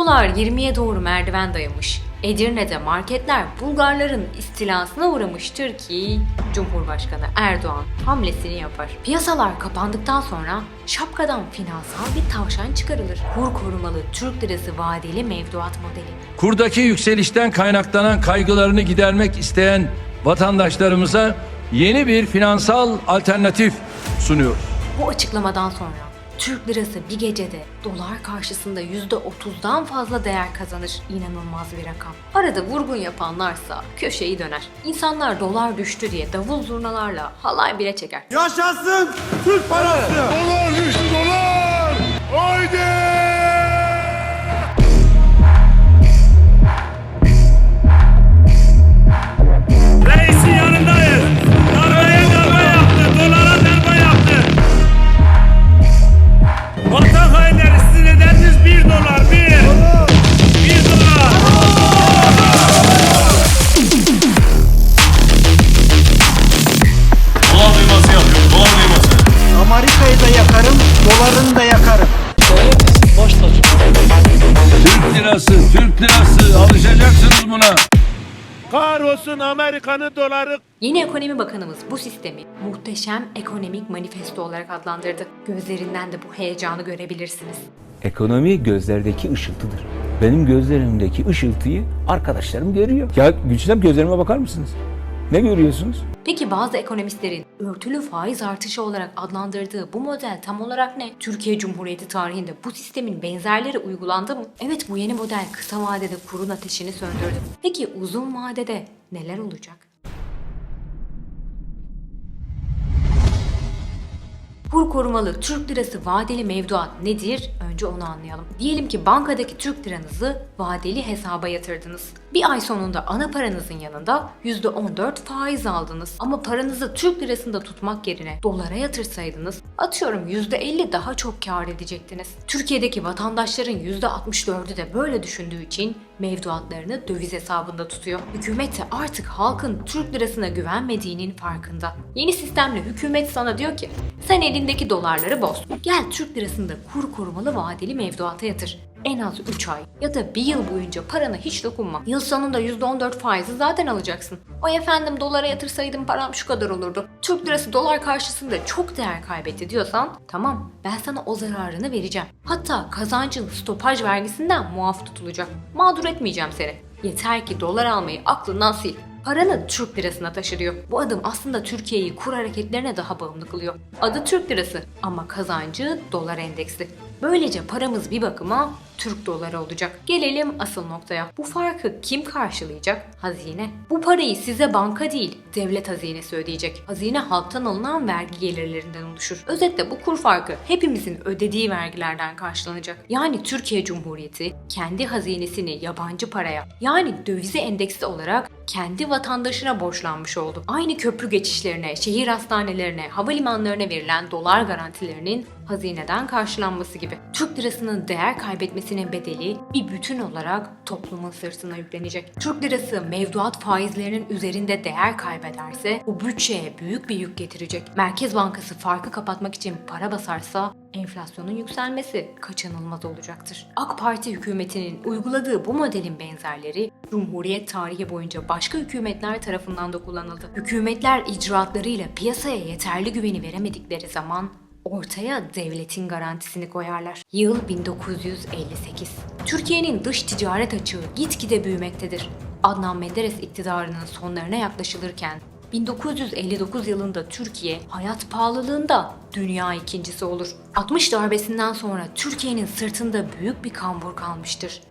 Dolar 20'ye doğru merdiven dayamış. Edirne'de marketler Bulgarların istilasına uğramıştır ki Cumhurbaşkanı Erdoğan hamlesini yapar. Piyasalar kapandıktan sonra şapkadan finansal bir tavşan çıkarılır. Kur korumalı Türk lirası vadeli mevduat modeli. Kurdaki yükselişten kaynaklanan kaygılarını gidermek isteyen vatandaşlarımıza yeni bir finansal alternatif sunuyor. Bu açıklamadan sonra Türk lirası bir gecede dolar karşısında %30'dan fazla değer kazanır. İnanılmaz bir rakam. Arada vurgun yapanlarsa köşeyi döner. İnsanlar dolar düştü diye davul zurnalarla halay bile çeker. Yaşasın Türk parası. Dolar düştü dolar. Haydi. Kahrolsun Amerika'nın doları. Yeni Ekonomi Bakanımız bu sistemi muhteşem ekonomik manifesto olarak adlandırdı. Gözlerinden de bu heyecanı görebilirsiniz. Ekonomi gözlerdeki ışıltıdır. Benim gözlerimdeki ışıltıyı arkadaşlarım görüyor. Ya Gülçinem gözlerime bakar mısınız? Ne görüyorsunuz? Peki bazı ekonomistlerin örtülü faiz artışı olarak adlandırdığı bu model tam olarak ne? Türkiye Cumhuriyeti tarihinde bu sistemin benzerleri uygulandı mı? Evet bu yeni model kısa vadede kurun ateşini söndürdü. Peki uzun vadede neler olacak? Kur korumalı Türk lirası vadeli mevduat nedir? Önce onu anlayalım. Diyelim ki bankadaki Türk liranızı vadeli hesaba yatırdınız. Bir ay sonunda ana paranızın yanında %14 faiz aldınız. Ama paranızı Türk lirasında tutmak yerine dolara yatırsaydınız atıyorum %50 daha çok kar edecektiniz. Türkiye'deki vatandaşların %64'ü de böyle düşündüğü için mevduatlarını döviz hesabında tutuyor. Hükümet de artık halkın Türk lirasına güvenmediğinin farkında. Yeni sistemle hükümet sana diyor ki sen elindeki dolarları boz. Gel Türk lirasında kur korumalı vadeli mevduata yatır. En az 3 ay ya da 1 yıl boyunca parana hiç dokunma. Yıl sonunda %14 faizi zaten alacaksın. Ay efendim dolara yatırsaydım param şu kadar olurdu. Türk lirası dolar karşısında çok değer kaybetti diyorsan tamam ben sana o zararını vereceğim. Hatta kazancın stopaj vergisinden muaf tutulacak. Mağdur etmeyeceğim seni. Yeter ki dolar almayı aklından sil. Paranı Türk lirasına taşırıyor. Bu adım aslında Türkiye'yi kur hareketlerine daha bağımlı kılıyor. Adı Türk lirası ama kazancı dolar endeksli. Böylece paramız bir bakıma Türk doları olacak. Gelelim asıl noktaya. Bu farkı kim karşılayacak? Hazine. Bu parayı size banka değil, devlet hazinesi ödeyecek. Hazine halktan alınan vergi gelirlerinden oluşur. Özetle bu kur farkı hepimizin ödediği vergilerden karşılanacak. Yani Türkiye Cumhuriyeti kendi hazinesini yabancı paraya yani dövize endeksli olarak kendi vatandaşına borçlanmış oldu. Aynı köprü geçişlerine, şehir hastanelerine, havalimanlarına verilen dolar garantilerinin hazineden karşılanması gibi. Türk lirasının değer kaybetmesinin bedeli bir bütün olarak toplumun sırtına yüklenecek. Türk lirası mevduat faizlerinin üzerinde değer kaybederse bu bütçeye büyük bir yük getirecek. Merkez Bankası farkı kapatmak için para basarsa enflasyonun yükselmesi kaçınılmaz olacaktır. AK Parti hükümetinin uyguladığı bu modelin benzerleri Cumhuriyet tarihi boyunca başka hükümetler tarafından da kullanıldı. Hükümetler icraatlarıyla piyasaya yeterli güveni veremedikleri zaman ortaya devletin garantisini koyarlar. Yıl 1958. Türkiye'nin dış ticaret açığı gitgide büyümektedir. Adnan Menderes iktidarının sonlarına yaklaşılırken 1959 yılında Türkiye hayat pahalılığında dünya ikincisi olur. 60 darbesinden sonra Türkiye'nin sırtında büyük bir kambur kalmıştır.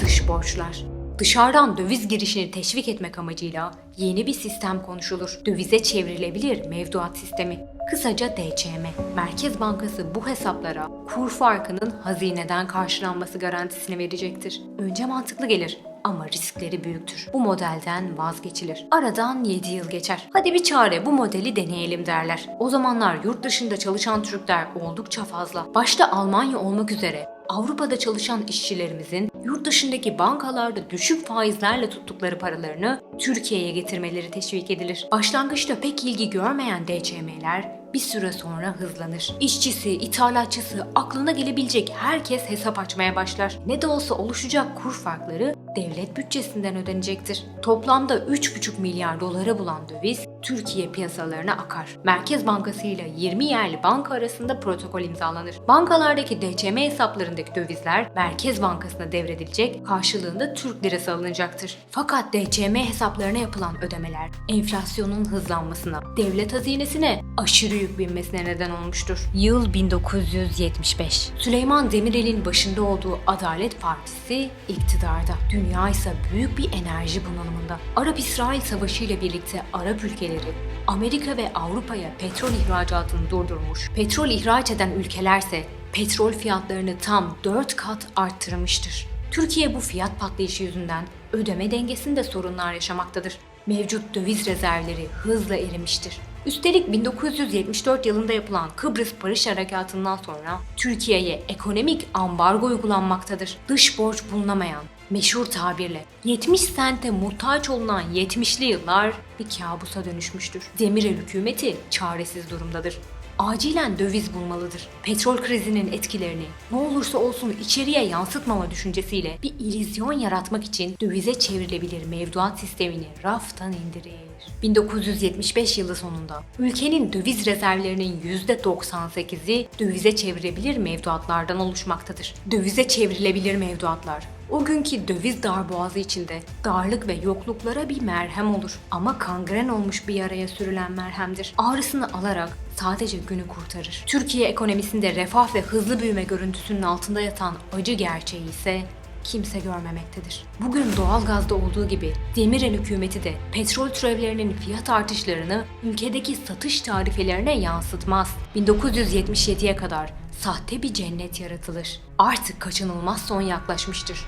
Dış borçlar. Dışarıdan döviz girişini teşvik etmek amacıyla yeni bir sistem konuşulur. Dövize çevrilebilir mevduat sistemi. Kısaca DCM. Merkez Bankası bu hesaplara kur farkının hazineden karşılanması garantisini verecektir. Önce mantıklı gelir ama riskleri büyüktür. Bu modelden vazgeçilir. Aradan 7 yıl geçer. Hadi bir çare bu modeli deneyelim derler. O zamanlar yurt dışında çalışan Türkler oldukça fazla. Başta Almanya olmak üzere Avrupa'da çalışan işçilerimizin yurt dışındaki bankalarda düşük faizlerle tuttukları paralarını Türkiye'ye getirmeleri teşvik edilir. Başlangıçta pek ilgi görmeyen DCM'ler bir süre sonra hızlanır. İşçisi, ithalatçısı, aklına gelebilecek herkes hesap açmaya başlar. Ne de olsa oluşacak kur farkları devlet bütçesinden ödenecektir. Toplamda 3,5 milyar dolara bulan döviz Türkiye piyasalarına akar. Merkez Bankası ile 20 yerli banka arasında protokol imzalanır. Bankalardaki DCM hesaplarındaki dövizler Merkez Bankası'na devredilecek, karşılığında Türk lirası alınacaktır. Fakat DCM hesaplarına yapılan ödemeler enflasyonun hızlanmasına, devlet hazinesine aşırı yük binmesine neden olmuştur. Yıl 1975. Süleyman Demirel'in başında olduğu Adalet Partisi iktidarda. Dünya ise büyük bir enerji bunalımında. Arap-İsrail Savaşı ile birlikte Arap ülkeleri Amerika ve Avrupa'ya petrol ihracatını durdurmuş. Petrol ihraç eden ülkelerse petrol fiyatlarını tam 4 kat arttırmıştır. Türkiye bu fiyat patlayışı yüzünden ödeme dengesinde sorunlar yaşamaktadır. Mevcut döviz rezervleri hızla erimiştir. Üstelik 1974 yılında yapılan Kıbrıs Barış Harekatı'ndan sonra Türkiye'ye ekonomik ambargo uygulanmaktadır. Dış borç bulunamayan, meşhur tabirle 70 sente muhtaç olunan 70'li yıllar bir kabusa dönüşmüştür. Demirel hükümeti çaresiz durumdadır. Acilen döviz bulmalıdır. Petrol krizinin etkilerini ne olursa olsun içeriye yansıtmama düşüncesiyle bir illüzyon yaratmak için dövize çevrilebilir mevduat sistemini raftan indirir. 1975 yılı sonunda ülkenin döviz rezervlerinin %98'i dövize çevrilebilir mevduatlardan oluşmaktadır. Dövize çevrilebilir mevduatlar o günkü döviz darboğazı içinde darlık ve yokluklara bir merhem olur. Ama kangren olmuş bir yaraya sürülen merhemdir. Ağrısını alarak sadece günü kurtarır. Türkiye ekonomisinde refah ve hızlı büyüme görüntüsünün altında yatan acı gerçeği ise kimse görmemektedir. Bugün doğalgazda olduğu gibi Demirel hükümeti de petrol türevlerinin fiyat artışlarını ülkedeki satış tarifelerine yansıtmaz. 1977'ye kadar sahte bir cennet yaratılır. Artık kaçınılmaz son yaklaşmıştır.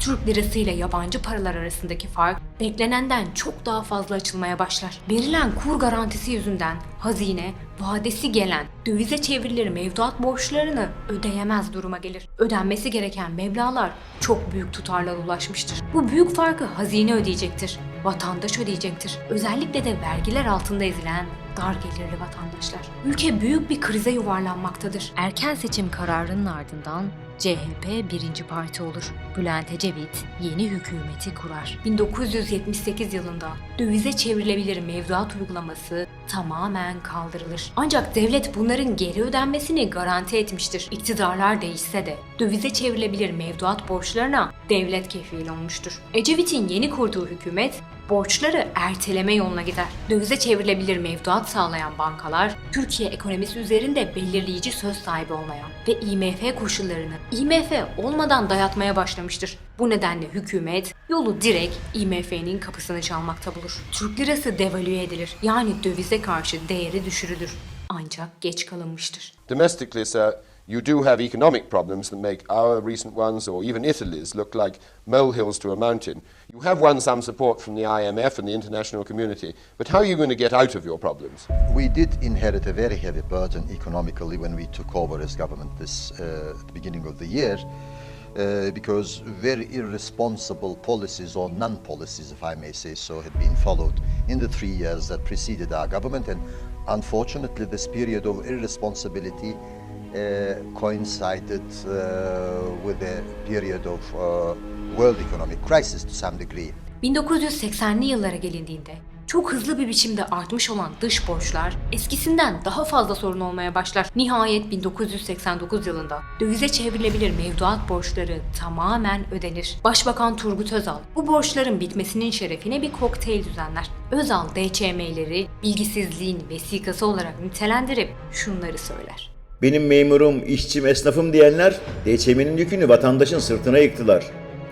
Türk lirası ile yabancı paralar arasındaki fark beklenenden çok daha fazla açılmaya başlar. Verilen kur garantisi yüzünden hazine vadesi gelen dövize çevrilir mevduat borçlarını ödeyemez duruma gelir. Ödenmesi gereken meblağlar çok büyük tutarlara ulaşmıştır. Bu büyük farkı hazine ödeyecektir. Vatandaş ödeyecektir. Özellikle de vergiler altında ezilen dar gelirli vatandaşlar. Ülke büyük bir krize yuvarlanmaktadır. Erken seçim kararının ardından CHP birinci parti olur. Bülent Ecevit yeni hükümeti kurar. 1978 yılında dövize çevrilebilir mevduat uygulaması tamamen kaldırılır. Ancak devlet bunların geri ödenmesini garanti etmiştir. İktidarlar değişse de dövize çevrilebilir mevduat borçlarına devlet kefil olmuştur. Ecevit'in yeni kurduğu hükümet borçları erteleme yoluna gider. Dövize çevrilebilir mevduat sağlayan bankalar, Türkiye ekonomisi üzerinde belirleyici söz sahibi olmaya ve IMF koşullarını IMF olmadan dayatmaya başlamıştır. Bu nedenle hükümet yolu direkt IMF'nin kapısını çalmakta bulur. Türk lirası devalüe edilir. Yani dövize karşı değeri düşürülür. Ancak geç kalınmıştır. Domestically, sir, you do have economic problems that make our recent ones, or even Italy's, look like molehills to a mountain. You have won some support from the IMF and the international community, but how are you going to get out of your problems? We did inherit a very heavy burden economically when we took over as government this uh, at the beginning of the year, uh, because very irresponsible policies or non-policies, if I may say so, had been followed in the three years that preceded our government, and unfortunately, this period of irresponsibility uh, coincided uh, with a period of uh, world economic crisis to some degree. 1980'li yıllara gelindiğinde çok hızlı bir biçimde artmış olan dış borçlar eskisinden daha fazla sorun olmaya başlar. Nihayet 1989 yılında dövize çevrilebilir mevduat borçları tamamen ödenir. Başbakan Turgut Özal bu borçların bitmesinin şerefine bir kokteyl düzenler. Özal DÇM'leri bilgisizliğin vesikası olarak nitelendirip şunları söyler. Benim memurum, işçim, esnafım diyenler DÇM'nin yükünü vatandaşın sırtına yıktılar.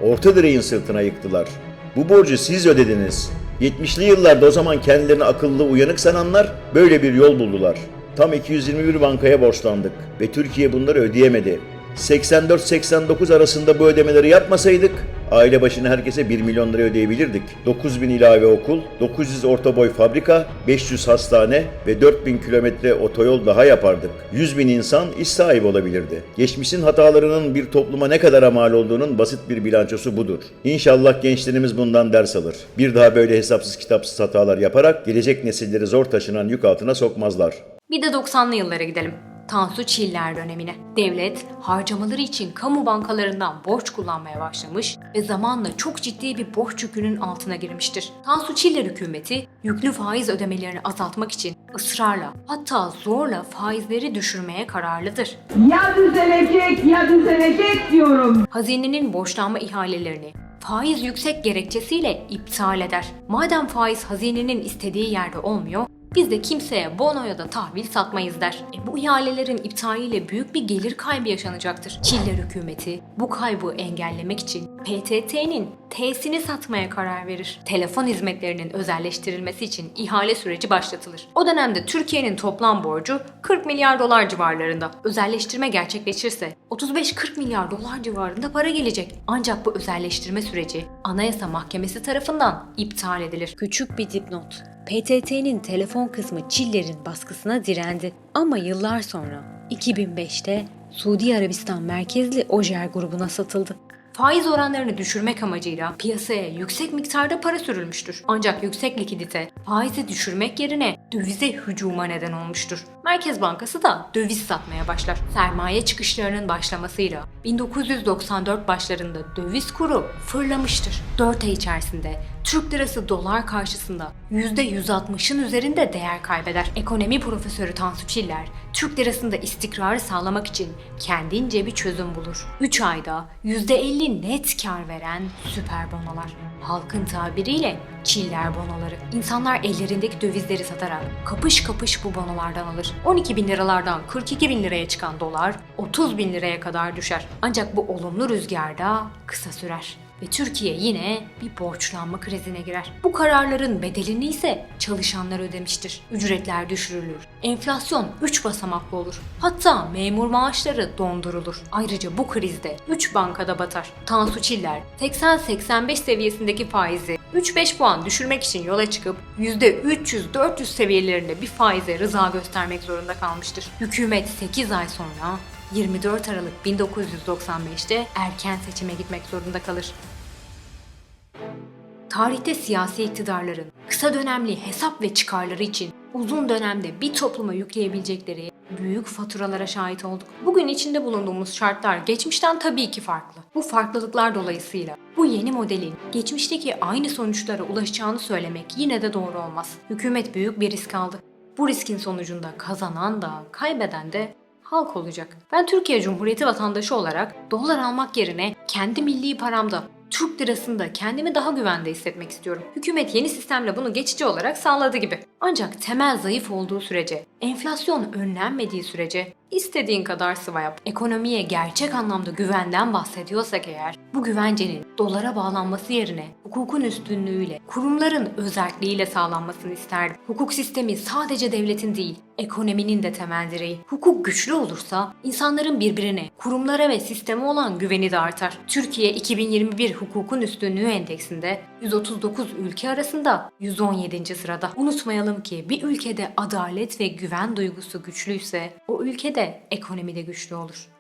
Orta direğin sırtına yıktılar. Bu borcu siz ödediniz. 70'li yıllarda o zaman kendilerini akıllı, uyanık sananlar böyle bir yol buldular. Tam 221 bankaya borçlandık ve Türkiye bunları ödeyemedi. 84-89 arasında bu ödemeleri yapmasaydık aile başına herkese 1 milyon lira ödeyebilirdik. 9000 ilave okul, 900 orta boy fabrika, 500 hastane ve 4000 kilometre otoyol daha yapardık. 100 bin insan iş sahibi olabilirdi. Geçmişin hatalarının bir topluma ne kadar mal olduğunun basit bir bilançosu budur. İnşallah gençlerimiz bundan ders alır. Bir daha böyle hesapsız kitapsız hatalar yaparak gelecek nesilleri zor taşınan yük altına sokmazlar. Bir de 90'lı yıllara gidelim. Tansu Çiller dönemine. Devlet harcamaları için kamu bankalarından borç kullanmaya başlamış ve zamanla çok ciddi bir borç yükünün altına girmiştir. Tansu Çiller hükümeti yüklü faiz ödemelerini azaltmak için ısrarla hatta zorla faizleri düşürmeye kararlıdır. Ya düzelecek ya düzelecek diyorum. Hazinenin borçlanma ihalelerini faiz yüksek gerekçesiyle iptal eder. Madem faiz hazinenin istediği yerde olmuyor, biz de kimseye bono ya da tahvil satmayız der. E bu ihalelerin iptaliyle büyük bir gelir kaybı yaşanacaktır. Çiller hükümeti bu kaybı engellemek için PTT'nin T'sini satmaya karar verir. Telefon hizmetlerinin özelleştirilmesi için ihale süreci başlatılır. O dönemde Türkiye'nin toplam borcu 40 milyar dolar civarlarında. Özelleştirme gerçekleşirse 35-40 milyar dolar civarında para gelecek. Ancak bu özelleştirme süreci Anayasa Mahkemesi tarafından iptal edilir. Küçük bir dipnot. PTT'nin telefon kısmı Çiller'in baskısına direndi. Ama yıllar sonra 2005'te Suudi Arabistan merkezli Ojer grubuna satıldı. Faiz oranlarını düşürmek amacıyla piyasaya yüksek miktarda para sürülmüştür. Ancak yüksek likidite faizi düşürmek yerine dövize hücuma neden olmuştur. Merkez Bankası da döviz satmaya başlar. Sermaye çıkışlarının başlamasıyla 1994 başlarında döviz kuru fırlamıştır. 4 ay içerisinde Türk lirası dolar karşısında %160'ın üzerinde değer kaybeder. Ekonomi profesörü Tansu Çiller, Türk lirasında istikrarı sağlamak için kendince bir çözüm bulur. 3 ayda %50 net kar veren süper bonolar. Halkın tabiriyle çiller bonoları. İnsanlar ellerindeki dövizleri satarak kapış kapış bu bonolardan alır. 12 bin liralardan 42 bin liraya çıkan dolar 30 bin liraya kadar düşer. Ancak bu olumlu rüzgarda kısa sürer ve Türkiye yine bir borçlanma krizine girer. Bu kararların bedelini ise çalışanlar ödemiştir. Ücretler düşürülür. Enflasyon 3 basamaklı olur. Hatta memur maaşları dondurulur. Ayrıca bu krizde 3 bankada batar. Tansu Çiller 80-85 seviyesindeki faizi 3-5 puan düşürmek için yola çıkıp %300-400 seviyelerinde bir faize rıza göstermek zorunda kalmıştır. Hükümet 8 ay sonra 24 Aralık 1995'te erken seçime gitmek zorunda kalır. Tarihte siyasi iktidarların kısa dönemli hesap ve çıkarları için uzun dönemde bir topluma yükleyebilecekleri büyük faturalara şahit olduk. Bugün içinde bulunduğumuz şartlar geçmişten tabii ki farklı. Bu farklılıklar dolayısıyla bu yeni modelin geçmişteki aynı sonuçlara ulaşacağını söylemek yine de doğru olmaz. Hükümet büyük bir risk aldı. Bu riskin sonucunda kazanan da kaybeden de halk olacak. Ben Türkiye Cumhuriyeti vatandaşı olarak dolar almak yerine kendi milli paramda Türk lirasında kendimi daha güvende hissetmek istiyorum. Hükümet yeni sistemle bunu geçici olarak sağladı gibi. Ancak temel zayıf olduğu sürece, enflasyon önlenmediği sürece istediğin kadar sıva yap. Ekonomiye gerçek anlamda güvenden bahsediyorsak eğer, bu güvencenin dolara bağlanması yerine hukukun üstünlüğüyle, kurumların özerkliğiyle sağlanmasını isterdim. Hukuk sistemi sadece devletin değil, ekonominin de temel direği. Hukuk güçlü olursa insanların birbirine, kurumlara ve sisteme olan güveni de artar. Türkiye 2021 Hukukun Üstünlüğü Endeksinde 139 ülke arasında 117. sırada. Unutmayalım ki bir ülkede adalet ve güven duygusu güçlüyse o ülkede de güçlü olur.